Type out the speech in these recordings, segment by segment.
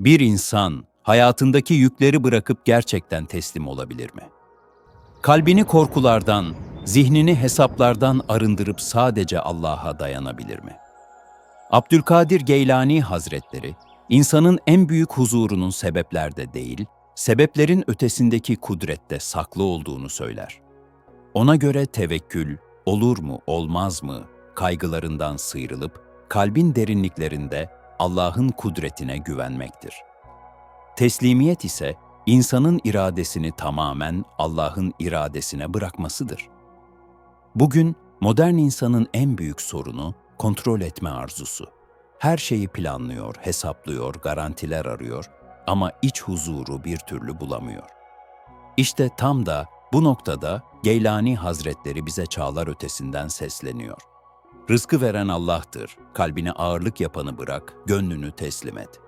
Bir insan hayatındaki yükleri bırakıp gerçekten teslim olabilir mi? Kalbini korkulardan, zihnini hesaplardan arındırıp sadece Allah'a dayanabilir mi? Abdülkadir Geylani Hazretleri, insanın en büyük huzurunun sebeplerde değil, sebeplerin ötesindeki kudrette saklı olduğunu söyler. Ona göre tevekkül, olur mu, olmaz mı, kaygılarından sıyrılıp, kalbin derinliklerinde Allah'ın kudretine güvenmektir. Teslimiyet ise, insanın iradesini tamamen Allah'ın iradesine bırakmasıdır. Bugün modern insanın en büyük sorunu kontrol etme arzusu. Her şeyi planlıyor, hesaplıyor, garantiler arıyor ama iç huzuru bir türlü bulamıyor. İşte tam da bu noktada Geylani Hazretleri bize çağlar ötesinden sesleniyor. Rızkı veren Allah'tır, kalbine ağırlık yapanı bırak, gönlünü teslim et.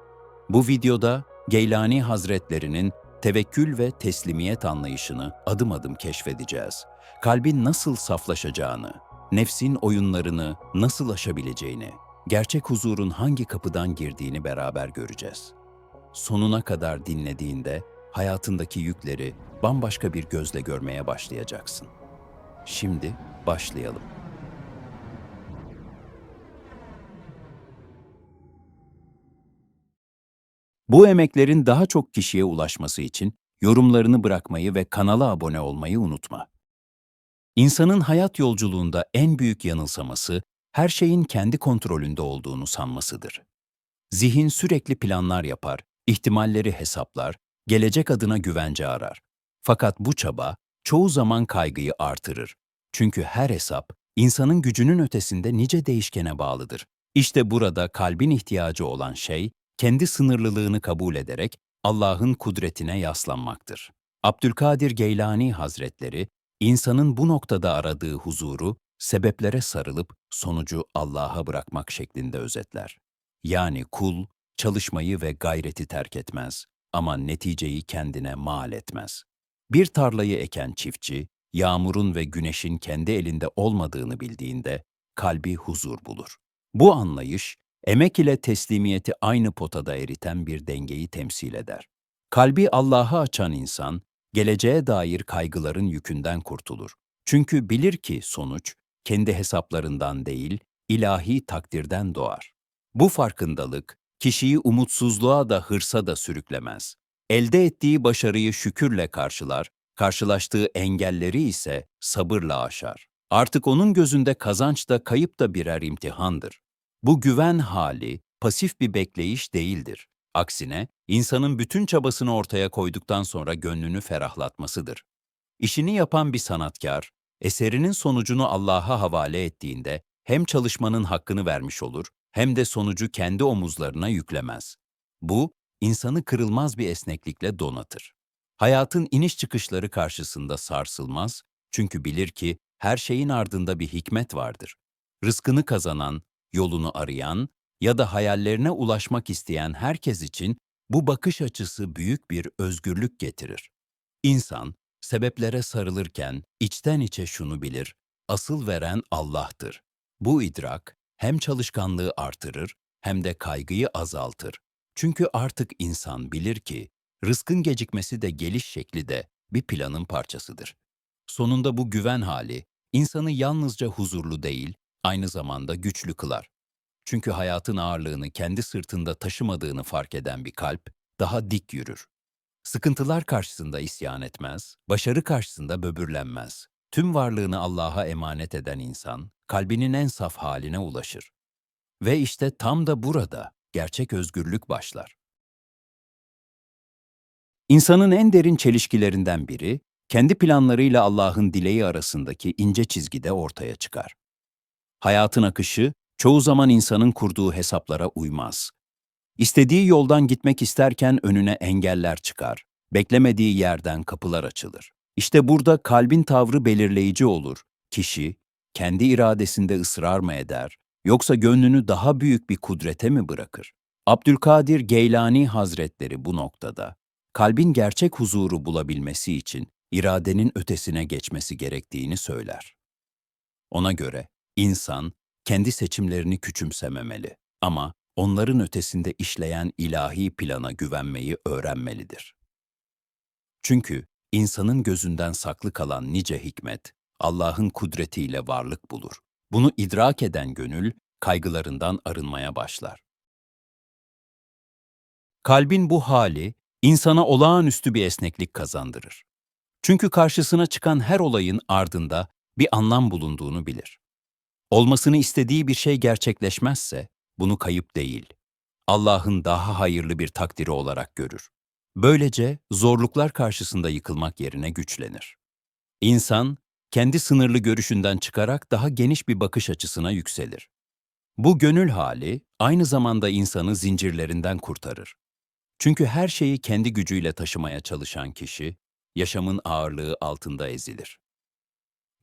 Bu videoda Geylani Hazretlerinin tevekkül ve teslimiyet anlayışını adım adım keşfedeceğiz. Kalbin nasıl saflaşacağını, nefsin oyunlarını nasıl aşabileceğini, gerçek huzurun hangi kapıdan girdiğini beraber göreceğiz. Sonuna kadar dinlediğinde hayatındaki yükleri bambaşka bir gözle görmeye başlayacaksın. Şimdi başlayalım. Bu emeklerin daha çok kişiye ulaşması için yorumlarını bırakmayı ve kanala abone olmayı unutma. İnsanın hayat yolculuğunda en büyük yanılsaması, her şeyin kendi kontrolünde olduğunu sanmasıdır. Zihin sürekli planlar yapar, ihtimalleri hesaplar, gelecek adına güvence arar. Fakat bu çaba çoğu zaman kaygıyı artırır. Çünkü her hesap insanın gücünün ötesinde nice değişkene bağlıdır. İşte burada kalbin ihtiyacı olan şey, kendi sınırlılığını kabul ederek Allah'ın kudretine yaslanmaktır. Abdülkadir Geylani Hazretleri, insanın bu noktada aradığı huzuru, sebeplere sarılıp sonucu Allah'a bırakmak şeklinde özetler. Yani kul, çalışmayı ve gayreti terk etmez ama neticeyi kendine mal etmez. Bir tarlayı eken çiftçi, yağmurun ve güneşin kendi elinde olmadığını bildiğinde kalbi huzur bulur. Bu anlayış, emek ile teslimiyeti aynı potada eriten bir dengeyi temsil eder. Kalbi Allah'a açan insan, geleceğe dair kaygıların yükünden kurtulur. Çünkü bilir ki sonuç, kendi hesaplarından değil, ilahi takdirden doğar. Bu farkındalık, kişiyi umutsuzluğa da hırsa da sürüklemez. Elde ettiği başarıyı şükürle karşılar, karşılaştığı engelleri ise sabırla aşar. Artık onun gözünde kazanç da kayıp da birer imtihandır. Bu güven hali pasif bir bekleyiş değildir. Aksine insanın bütün çabasını ortaya koyduktan sonra gönlünü ferahlatmasıdır. İşini yapan bir sanatkar, eserinin sonucunu Allah'a havale ettiğinde hem çalışmanın hakkını vermiş olur hem de sonucu kendi omuzlarına yüklemez. Bu, insanı kırılmaz bir esneklikle donatır. Hayatın iniş çıkışları karşısında sarsılmaz çünkü bilir ki her şeyin ardında bir hikmet vardır. Rızkını kazanan, yolunu arayan ya da hayallerine ulaşmak isteyen herkes için bu bakış açısı büyük bir özgürlük getirir. İnsan, sebeplere sarılırken içten içe şunu bilir, asıl veren Allah'tır. Bu idrak hem çalışkanlığı artırır hem de kaygıyı azaltır. Çünkü artık insan bilir ki rızkın gecikmesi de geliş şekli de bir planın parçasıdır. Sonunda bu güven hali insanı yalnızca huzurlu değil, aynı zamanda güçlü kılar. Çünkü hayatın ağırlığını kendi sırtında taşımadığını fark eden bir kalp daha dik yürür. Sıkıntılar karşısında isyan etmez, başarı karşısında böbürlenmez. Tüm varlığını Allah'a emanet eden insan, kalbinin en saf haline ulaşır. Ve işte tam da burada gerçek özgürlük başlar. İnsanın en derin çelişkilerinden biri, kendi planlarıyla Allah'ın dileği arasındaki ince çizgide ortaya çıkar. Hayatın akışı, çoğu zaman insanın kurduğu hesaplara uymaz. İstediği yoldan gitmek isterken önüne engeller çıkar. Beklemediği yerden kapılar açılır. İşte burada kalbin tavrı belirleyici olur. Kişi, kendi iradesinde ısrar mı eder, yoksa gönlünü daha büyük bir kudrete mi bırakır? Abdülkadir Geylani Hazretleri bu noktada, kalbin gerçek huzuru bulabilmesi için iradenin ötesine geçmesi gerektiğini söyler. Ona göre insan kendi seçimlerini küçümsememeli ama onların ötesinde işleyen ilahi plana güvenmeyi öğrenmelidir. Çünkü insanın gözünden saklı kalan nice hikmet, Allah'ın kudretiyle varlık bulur. Bunu idrak eden gönül, kaygılarından arınmaya başlar. Kalbin bu hali, insana olağanüstü bir esneklik kazandırır. Çünkü karşısına çıkan her olayın ardında bir anlam bulunduğunu bilir. Olmasını istediği bir şey gerçekleşmezse, bunu kayıp değil, Allah'ın daha hayırlı bir takdiri olarak görür. Böylece zorluklar karşısında yıkılmak yerine güçlenir. İnsan, kendi sınırlı görüşünden çıkarak daha geniş bir bakış açısına yükselir. Bu gönül hali aynı zamanda insanı zincirlerinden kurtarır. Çünkü her şeyi kendi gücüyle taşımaya çalışan kişi, yaşamın ağırlığı altında ezilir.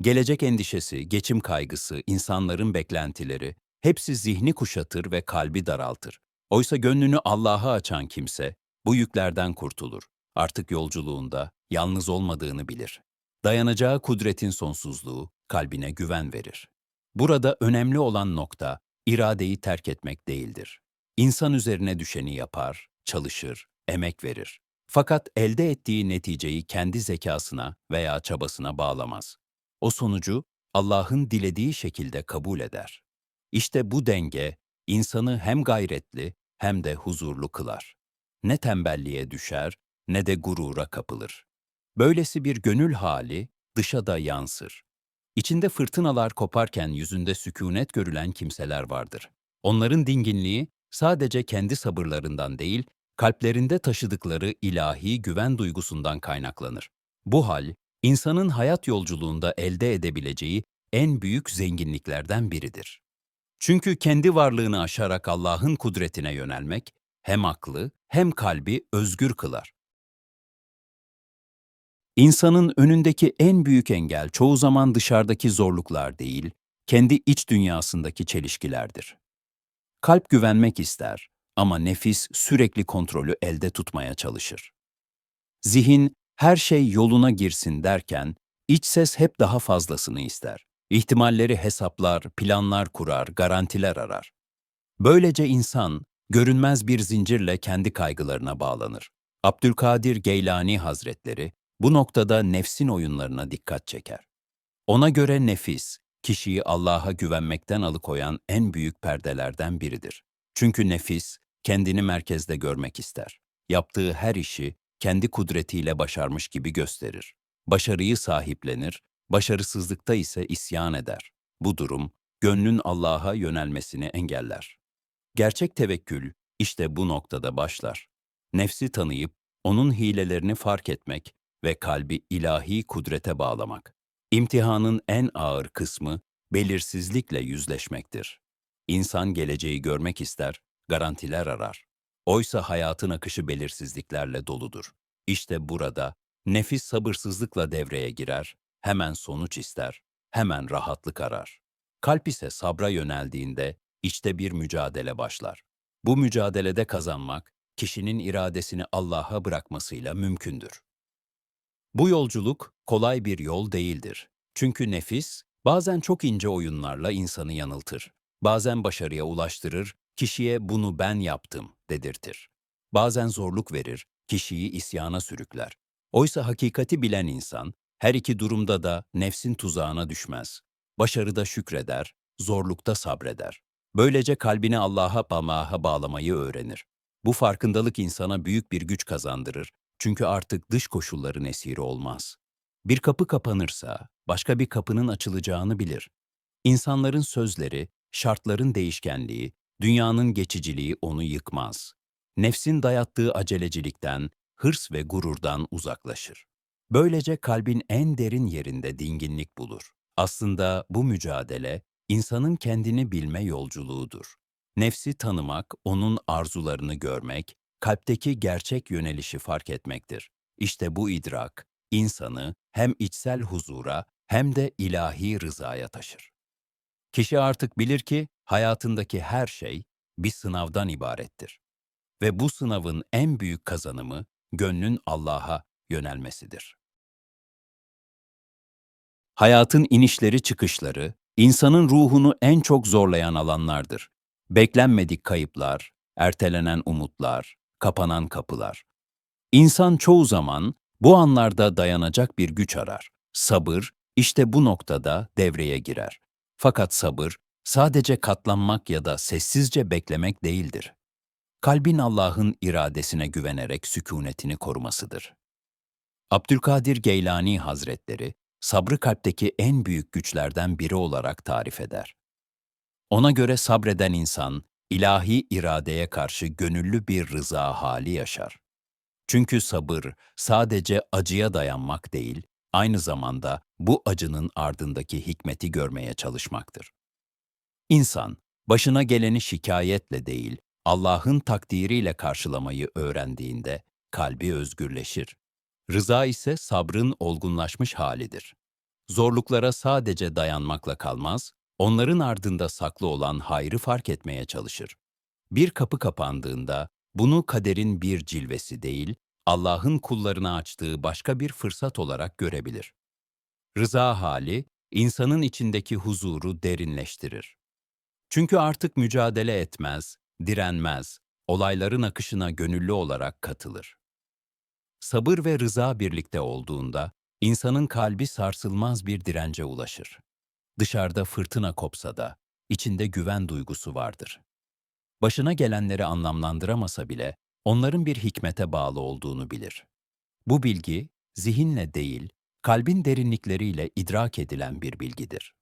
Gelecek endişesi, geçim kaygısı, insanların beklentileri, hepsi zihni kuşatır ve kalbi daraltır. Oysa gönlünü Allah'a açan kimse, bu yüklerden kurtulur. Artık yolculuğunda yalnız olmadığını bilir. Dayanacağı kudretin sonsuzluğu kalbine güven verir. Burada önemli olan nokta, iradeyi terk etmek değildir. İnsan üzerine düşeni yapar, çalışır, emek verir. Fakat elde ettiği neticeyi kendi zekasına veya çabasına bağlamaz. O sonucu Allah'ın dilediği şekilde kabul eder. İşte bu denge insanı hem gayretli hem de huzurlu kılar. Ne tembelliğe düşer ne de gurura kapılır. Böylesi bir gönül hali dışa da yansır. İçinde fırtınalar koparken yüzünde sükunet görülen kimseler vardır. Onların dinginliği sadece kendi sabırlarından değil, kalplerinde taşıdıkları ilahi güven duygusundan kaynaklanır. Bu hal, insanın hayat yolculuğunda elde edebileceği en büyük zenginliklerden biridir. Çünkü kendi varlığını aşarak Allah'ın kudretine yönelmek, hem aklı hem kalbi özgür kılar. İnsanın önündeki en büyük engel çoğu zaman dışarıdaki zorluklar değil, kendi iç dünyasındaki çelişkilerdir. Kalp güvenmek ister ama nefis sürekli kontrolü elde tutmaya çalışır. Zihin her şey yoluna girsin derken iç ses hep daha fazlasını ister. İhtimalleri hesaplar, planlar kurar, garantiler arar. Böylece insan görünmez bir zincirle kendi kaygılarına bağlanır. Abdülkadir Geylani Hazretleri bu noktada nefsin oyunlarına dikkat çeker. Ona göre nefis, kişiyi Allah'a güvenmekten alıkoyan en büyük perdelerden biridir. Çünkü nefis, kendini merkezde görmek ister. Yaptığı her işi kendi kudretiyle başarmış gibi gösterir. Başarıyı sahiplenir, başarısızlıkta ise isyan eder. Bu durum, gönlün Allah'a yönelmesini engeller. Gerçek tevekkül işte bu noktada başlar. Nefsi tanıyıp onun hilelerini fark etmek ve kalbi ilahi kudrete bağlamak. İmtihanın en ağır kısmı belirsizlikle yüzleşmektir. İnsan geleceği görmek ister, garantiler arar. Oysa hayatın akışı belirsizliklerle doludur. İşte burada nefis sabırsızlıkla devreye girer, hemen sonuç ister, hemen rahatlık arar. Kalp ise sabra yöneldiğinde içte bir mücadele başlar. Bu mücadelede kazanmak, kişinin iradesini Allah'a bırakmasıyla mümkündür. Bu yolculuk kolay bir yol değildir. Çünkü nefis bazen çok ince oyunlarla insanı yanıltır. Bazen başarıya ulaştırır, kişiye bunu ben yaptım dedirtir. Bazen zorluk verir, kişiyi isyana sürükler. Oysa hakikati bilen insan her iki durumda da nefsin tuzağına düşmez. Başarıda şükreder, zorlukta sabreder. Böylece kalbini Allah'a bamaha bağlamayı öğrenir. Bu farkındalık insana büyük bir güç kazandırır. Çünkü artık dış koşulların esiri olmaz. Bir kapı kapanırsa başka bir kapının açılacağını bilir. İnsanların sözleri, şartların değişkenliği, dünyanın geçiciliği onu yıkmaz. Nefsin dayattığı acelecilikten, hırs ve gururdan uzaklaşır. Böylece kalbin en derin yerinde dinginlik bulur. Aslında bu mücadele insanın kendini bilme yolculuğudur. Nefsi tanımak, onun arzularını görmek, kalpteki gerçek yönelişi fark etmektir. İşte bu idrak, insanı hem içsel huzura hem de ilahi rızaya taşır. Kişi artık bilir ki hayatındaki her şey bir sınavdan ibarettir. Ve bu sınavın en büyük kazanımı gönlün Allah'a yönelmesidir. Hayatın inişleri çıkışları, insanın ruhunu en çok zorlayan alanlardır. Beklenmedik kayıplar, ertelenen umutlar, kapanan kapılar. İnsan çoğu zaman bu anlarda dayanacak bir güç arar. Sabır işte bu noktada devreye girer. Fakat sabır sadece katlanmak ya da sessizce beklemek değildir. Kalbin Allah'ın iradesine güvenerek sükunetini korumasıdır. Abdülkadir Geylani Hazretleri, sabrı kalpteki en büyük güçlerden biri olarak tarif eder. Ona göre sabreden insan, ilahi iradeye karşı gönüllü bir rıza hali yaşar. Çünkü sabır sadece acıya dayanmak değil, aynı zamanda bu acının ardındaki hikmeti görmeye çalışmaktır. İnsan, başına geleni şikayetle değil, Allah'ın takdiriyle karşılamayı öğrendiğinde kalbi özgürleşir. Rıza ise sabrın olgunlaşmış halidir. Zorluklara sadece dayanmakla kalmaz, onların ardında saklı olan hayrı fark etmeye çalışır. Bir kapı kapandığında bunu kaderin bir cilvesi değil, Allah'ın kullarına açtığı başka bir fırsat olarak görebilir. Rıza hali, insanın içindeki huzuru derinleştirir. Çünkü artık mücadele etmez, direnmez, olayların akışına gönüllü olarak katılır. Sabır ve rıza birlikte olduğunda, insanın kalbi sarsılmaz bir dirence ulaşır. Dışarıda fırtına kopsa da, içinde güven duygusu vardır. Başına gelenleri anlamlandıramasa bile, onların bir hikmete bağlı olduğunu bilir. Bu bilgi, zihinle değil, kalbin derinlikleriyle idrak edilen bir bilgidir.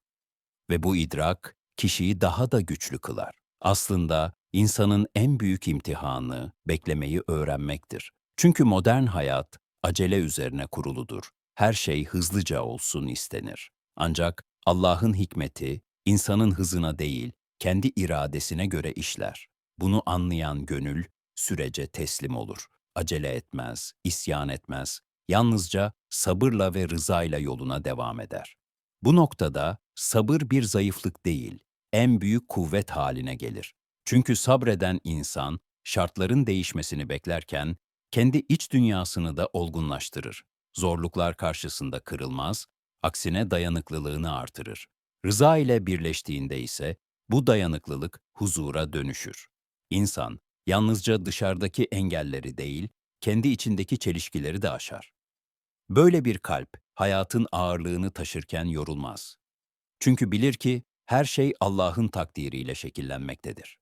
Ve bu idrak, kişiyi daha da güçlü kılar. Aslında insanın en büyük imtihanı beklemeyi öğrenmektir. Çünkü modern hayat acele üzerine kuruludur. Her şey hızlıca olsun istenir. Ancak Allah'ın hikmeti insanın hızına değil, kendi iradesine göre işler. Bunu anlayan gönül sürece teslim olur. Acele etmez, isyan etmez. Yalnızca sabırla ve rızayla yoluna devam eder. Bu noktada sabır bir zayıflık değil, en büyük kuvvet haline gelir. Çünkü sabreden insan şartların değişmesini beklerken kendi iç dünyasını da olgunlaştırır. Zorluklar karşısında kırılmaz, aksine dayanıklılığını artırır. Rıza ile birleştiğinde ise bu dayanıklılık huzura dönüşür. İnsan yalnızca dışarıdaki engelleri değil, kendi içindeki çelişkileri de aşar. Böyle bir kalp hayatın ağırlığını taşırken yorulmaz. Çünkü bilir ki her şey Allah'ın takdiriyle şekillenmektedir.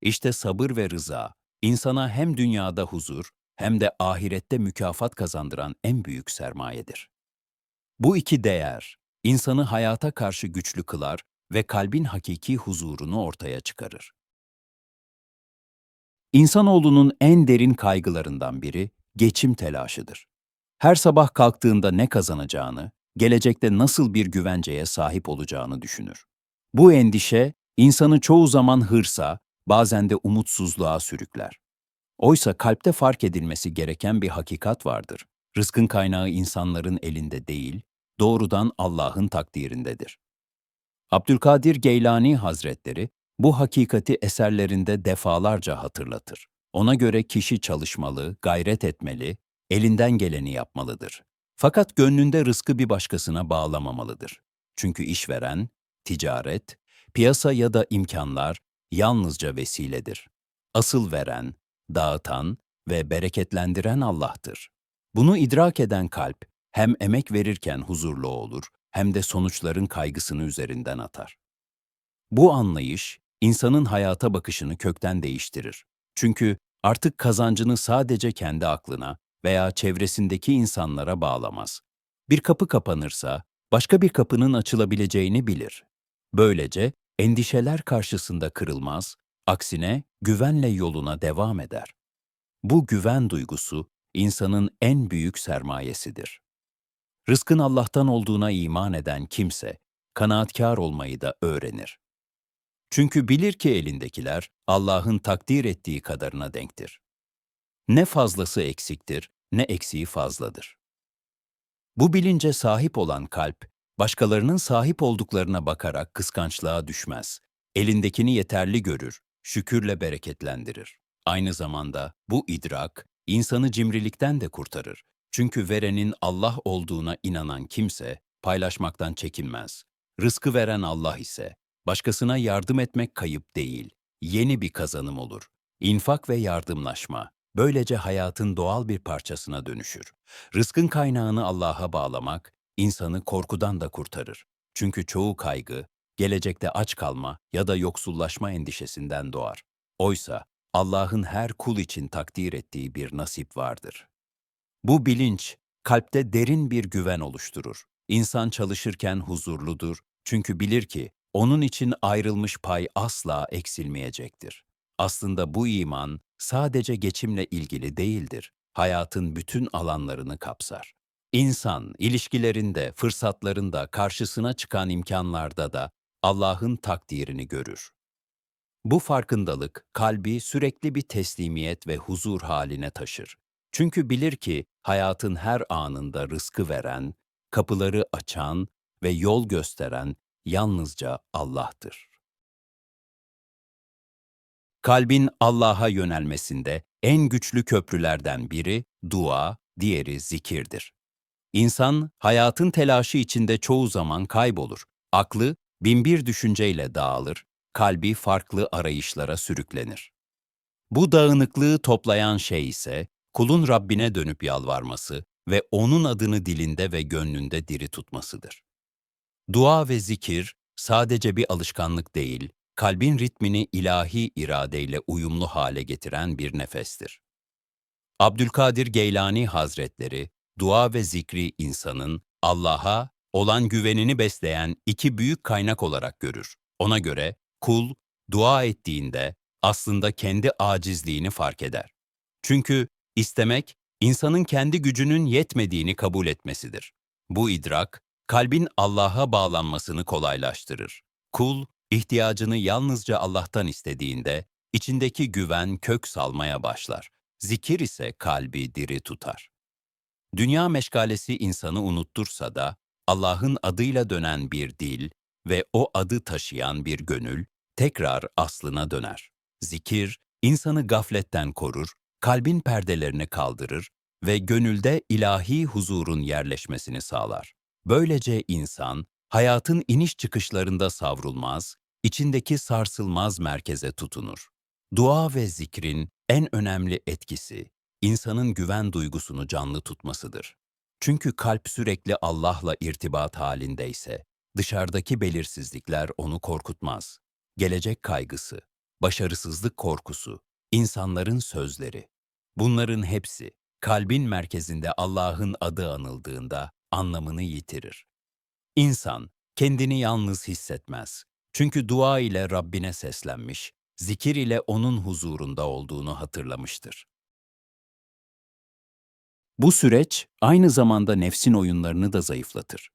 İşte sabır ve rıza, insana hem dünyada huzur hem de ahirette mükafat kazandıran en büyük sermayedir. Bu iki değer, insanı hayata karşı güçlü kılar ve kalbin hakiki huzurunu ortaya çıkarır. İnsanoğlunun en derin kaygılarından biri geçim telaşıdır. Her sabah kalktığında ne kazanacağını, gelecekte nasıl bir güvenceye sahip olacağını düşünür. Bu endişe insanı çoğu zaman hırsa, bazen de umutsuzluğa sürükler. Oysa kalpte fark edilmesi gereken bir hakikat vardır. Rızkın kaynağı insanların elinde değil, doğrudan Allah'ın takdirindedir. Abdülkadir Geylani Hazretleri bu hakikati eserlerinde defalarca hatırlatır. Ona göre kişi çalışmalı, gayret etmeli, elinden geleni yapmalıdır. Fakat gönlünde rızkı bir başkasına bağlamamalıdır. Çünkü işveren, ticaret, piyasa ya da imkanlar yalnızca vesiledir. Asıl veren, dağıtan ve bereketlendiren Allah'tır. Bunu idrak eden kalp hem emek verirken huzurlu olur hem de sonuçların kaygısını üzerinden atar. Bu anlayış insanın hayata bakışını kökten değiştirir. Çünkü artık kazancını sadece kendi aklına veya çevresindeki insanlara bağlamaz. Bir kapı kapanırsa başka bir kapının açılabileceğini bilir. Böylece endişeler karşısında kırılmaz, aksine güvenle yoluna devam eder. Bu güven duygusu insanın en büyük sermayesidir. Rızkın Allah'tan olduğuna iman eden kimse kanaatkar olmayı da öğrenir. Çünkü bilir ki elindekiler Allah'ın takdir ettiği kadarına denktir. Ne fazlası eksiktir, ne eksiği fazladır. Bu bilince sahip olan kalp, başkalarının sahip olduklarına bakarak kıskançlığa düşmez. Elindekini yeterli görür, şükürle bereketlendirir. Aynı zamanda bu idrak, insanı cimrilikten de kurtarır. Çünkü verenin Allah olduğuna inanan kimse paylaşmaktan çekinmez. Rızkı veren Allah ise başkasına yardım etmek kayıp değil, yeni bir kazanım olur. İnfak ve yardımlaşma böylece hayatın doğal bir parçasına dönüşür. Rızkın kaynağını Allah'a bağlamak insanı korkudan da kurtarır. Çünkü çoğu kaygı gelecekte aç kalma ya da yoksullaşma endişesinden doğar. Oysa Allah'ın her kul için takdir ettiği bir nasip vardır. Bu bilinç kalpte derin bir güven oluşturur. İnsan çalışırken huzurludur çünkü bilir ki onun için ayrılmış pay asla eksilmeyecektir. Aslında bu iman sadece geçimle ilgili değildir. Hayatın bütün alanlarını kapsar. İnsan ilişkilerinde, fırsatlarında, karşısına çıkan imkanlarda da Allah'ın takdirini görür. Bu farkındalık kalbi sürekli bir teslimiyet ve huzur haline taşır. Çünkü bilir ki hayatın her anında rızkı veren, kapıları açan ve yol gösteren yalnızca Allah'tır. Kalbin Allah'a yönelmesinde en güçlü köprülerden biri dua, diğeri zikirdir. İnsan hayatın telaşı içinde çoğu zaman kaybolur. Aklı binbir düşünceyle dağılır, kalbi farklı arayışlara sürüklenir. Bu dağınıklığı toplayan şey ise kulun Rabbine dönüp yalvarması ve onun adını dilinde ve gönlünde diri tutmasıdır. Dua ve zikir sadece bir alışkanlık değil, kalbin ritmini ilahi iradeyle uyumlu hale getiren bir nefestir. Abdülkadir Geylani Hazretleri, dua ve zikri insanın Allah'a olan güvenini besleyen iki büyük kaynak olarak görür. Ona göre kul dua ettiğinde aslında kendi acizliğini fark eder. Çünkü istemek insanın kendi gücünün yetmediğini kabul etmesidir. Bu idrak kalbin Allah'a bağlanmasını kolaylaştırır. Kul ihtiyacını yalnızca Allah'tan istediğinde içindeki güven kök salmaya başlar. Zikir ise kalbi diri tutar. Dünya meşgalesi insanı unuttursa da Allah'ın adıyla dönen bir dil ve o adı taşıyan bir gönül tekrar aslına döner. Zikir, insanı gafletten korur, kalbin perdelerini kaldırır ve gönülde ilahi huzurun yerleşmesini sağlar. Böylece insan, hayatın iniş çıkışlarında savrulmaz, içindeki sarsılmaz merkeze tutunur. Dua ve zikrin en önemli etkisi, insanın güven duygusunu canlı tutmasıdır. Çünkü kalp sürekli Allah'la irtibat halindeyse, dışarıdaki belirsizlikler onu korkutmaz. Gelecek kaygısı, başarısızlık korkusu, insanların sözleri. Bunların hepsi kalbin merkezinde Allah'ın adı anıldığında anlamını yitirir. İnsan kendini yalnız hissetmez. Çünkü dua ile Rabbine seslenmiş, zikir ile onun huzurunda olduğunu hatırlamıştır. Bu süreç aynı zamanda nefsin oyunlarını da zayıflatır.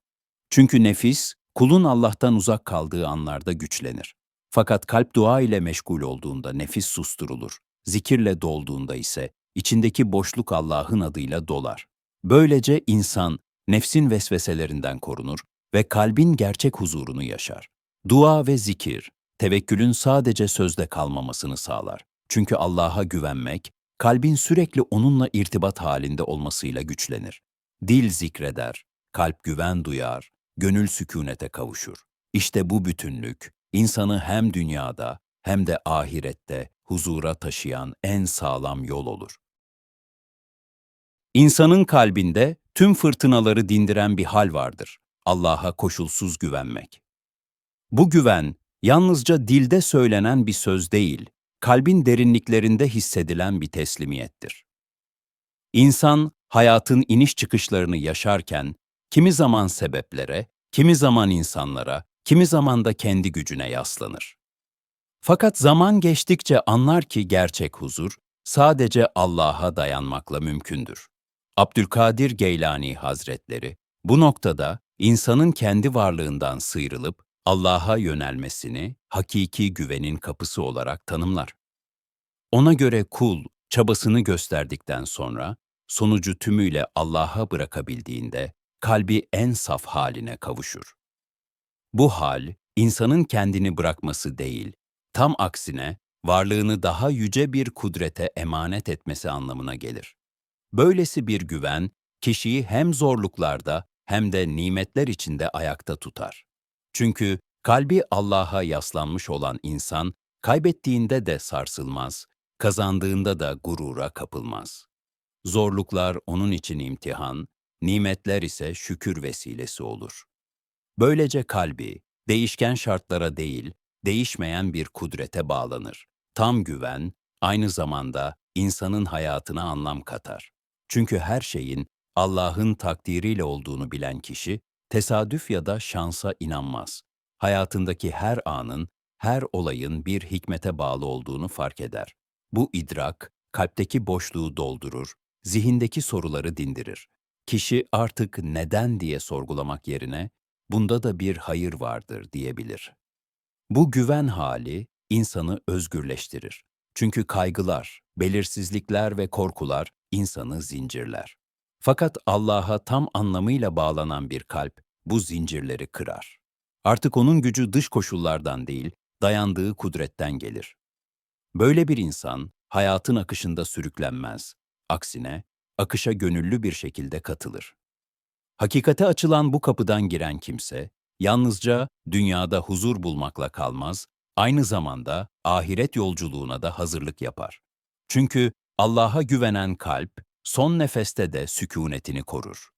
Çünkü nefis, kulun Allah'tan uzak kaldığı anlarda güçlenir. Fakat kalp dua ile meşgul olduğunda nefis susturulur. Zikirle dolduğunda ise içindeki boşluk Allah'ın adıyla dolar. Böylece insan nefsin vesveselerinden korunur ve kalbin gerçek huzurunu yaşar. Dua ve zikir, tevekkülün sadece sözde kalmamasını sağlar. Çünkü Allah'a güvenmek, kalbin sürekli onunla irtibat halinde olmasıyla güçlenir. Dil zikreder, kalp güven duyar, gönül sükunete kavuşur. İşte bu bütünlük, insanı hem dünyada hem de ahirette huzura taşıyan en sağlam yol olur. İnsanın kalbinde tüm fırtınaları dindiren bir hal vardır. Allah'a koşulsuz güvenmek. Bu güven yalnızca dilde söylenen bir söz değil, kalbin derinliklerinde hissedilen bir teslimiyettir. İnsan hayatın iniş çıkışlarını yaşarken kimi zaman sebeplere, kimi zaman insanlara, kimi zaman da kendi gücüne yaslanır. Fakat zaman geçtikçe anlar ki gerçek huzur sadece Allah'a dayanmakla mümkündür. Abdülkadir Geylani Hazretleri bu noktada insanın kendi varlığından sıyrılıp Allah'a yönelmesini hakiki güvenin kapısı olarak tanımlar. Ona göre kul çabasını gösterdikten sonra sonucu tümüyle Allah'a bırakabildiğinde kalbi en saf haline kavuşur. Bu hal insanın kendini bırakması değil, tam aksine varlığını daha yüce bir kudrete emanet etmesi anlamına gelir. Böylesi bir güven kişiyi hem zorluklarda hem de nimetler içinde ayakta tutar. Çünkü kalbi Allah'a yaslanmış olan insan Kaybettiğinde de sarsılmaz, kazandığında da gurura kapılmaz. Zorluklar onun için imtihan, nimetler ise şükür vesilesi olur. Böylece kalbi, değişken şartlara değil, değişmeyen bir kudrete bağlanır. Tam güven, aynı zamanda insanın hayatına anlam katar. Çünkü her şeyin Allah'ın takdiriyle olduğunu bilen kişi, tesadüf ya da şansa inanmaz. Hayatındaki her anın, her olayın bir hikmete bağlı olduğunu fark eder. Bu idrak, kalpteki boşluğu doldurur, zihindeki soruları dindirir. Kişi artık neden diye sorgulamak yerine, bunda da bir hayır vardır diyebilir. Bu güven hali insanı özgürleştirir. Çünkü kaygılar, belirsizlikler ve korkular insanı zincirler. Fakat Allah'a tam anlamıyla bağlanan bir kalp bu zincirleri kırar. Artık onun gücü dış koşullardan değil, dayandığı kudretten gelir. Böyle bir insan hayatın akışında sürüklenmez. Aksine akışa gönüllü bir şekilde katılır. Hakikate açılan bu kapıdan giren kimse, yalnızca dünyada huzur bulmakla kalmaz, aynı zamanda ahiret yolculuğuna da hazırlık yapar. Çünkü Allah'a güvenen kalp, son nefeste de sükunetini korur.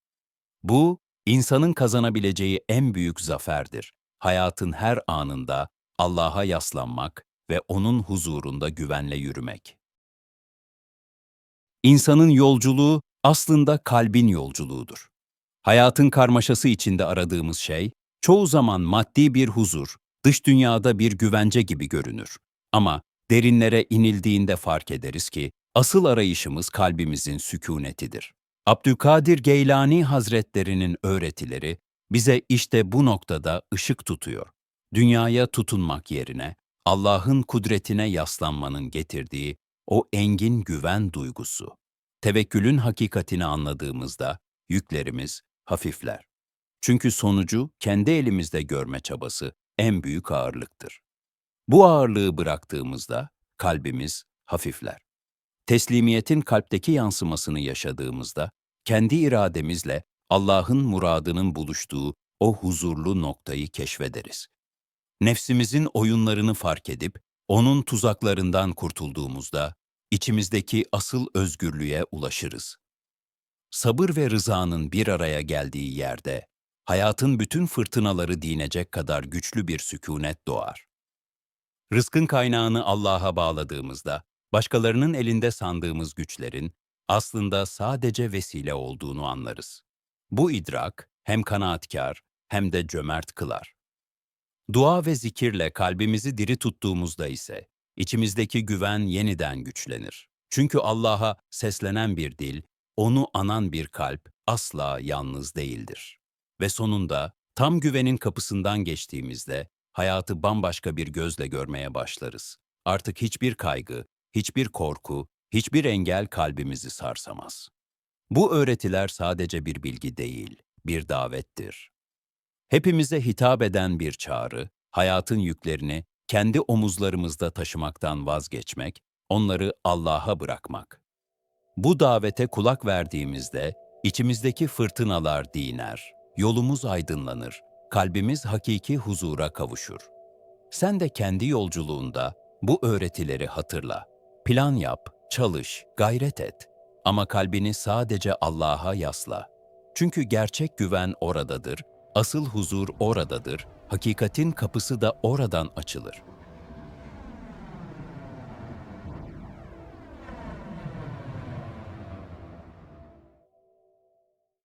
Bu, insanın kazanabileceği en büyük zaferdir. Hayatın her anında Allah'a yaslanmak ve O'nun huzurunda güvenle yürümek. İnsanın yolculuğu aslında kalbin yolculuğudur. Hayatın karmaşası içinde aradığımız şey, çoğu zaman maddi bir huzur, dış dünyada bir güvence gibi görünür. Ama derinlere inildiğinde fark ederiz ki, asıl arayışımız kalbimizin sükunetidir. Abdülkadir Geylani Hazretlerinin öğretileri bize işte bu noktada ışık tutuyor. Dünyaya tutunmak yerine Allah'ın kudretine yaslanmanın getirdiği o engin güven duygusu. Tevekkülün hakikatini anladığımızda yüklerimiz hafifler. Çünkü sonucu kendi elimizde görme çabası en büyük ağırlıktır. Bu ağırlığı bıraktığımızda kalbimiz hafifler. Teslimiyetin kalpteki yansımasını yaşadığımızda kendi irademizle Allah'ın muradının buluştuğu o huzurlu noktayı keşfederiz. Nefsimizin oyunlarını fark edip onun tuzaklarından kurtulduğumuzda içimizdeki asıl özgürlüğe ulaşırız. Sabır ve rızanın bir araya geldiği yerde hayatın bütün fırtınaları dinecek kadar güçlü bir sükunet doğar. Rızkın kaynağını Allah'a bağladığımızda başkalarının elinde sandığımız güçlerin aslında sadece vesile olduğunu anlarız. Bu idrak hem kanaatkar hem de cömert kılar. Dua ve zikirle kalbimizi diri tuttuğumuzda ise içimizdeki güven yeniden güçlenir. Çünkü Allah'a seslenen bir dil, onu anan bir kalp asla yalnız değildir. Ve sonunda tam güvenin kapısından geçtiğimizde hayatı bambaşka bir gözle görmeye başlarız. Artık hiçbir kaygı, hiçbir korku, hiçbir engel kalbimizi sarsamaz. Bu öğretiler sadece bir bilgi değil, bir davettir. Hepimize hitap eden bir çağrı, hayatın yüklerini kendi omuzlarımızda taşımaktan vazgeçmek, onları Allah'a bırakmak. Bu davete kulak verdiğimizde içimizdeki fırtınalar diner, yolumuz aydınlanır, kalbimiz hakiki huzura kavuşur. Sen de kendi yolculuğunda bu öğretileri hatırla. Plan yap, çalış, gayret et. Ama kalbini sadece Allah'a yasla. Çünkü gerçek güven oradadır, asıl huzur oradadır, hakikatin kapısı da oradan açılır.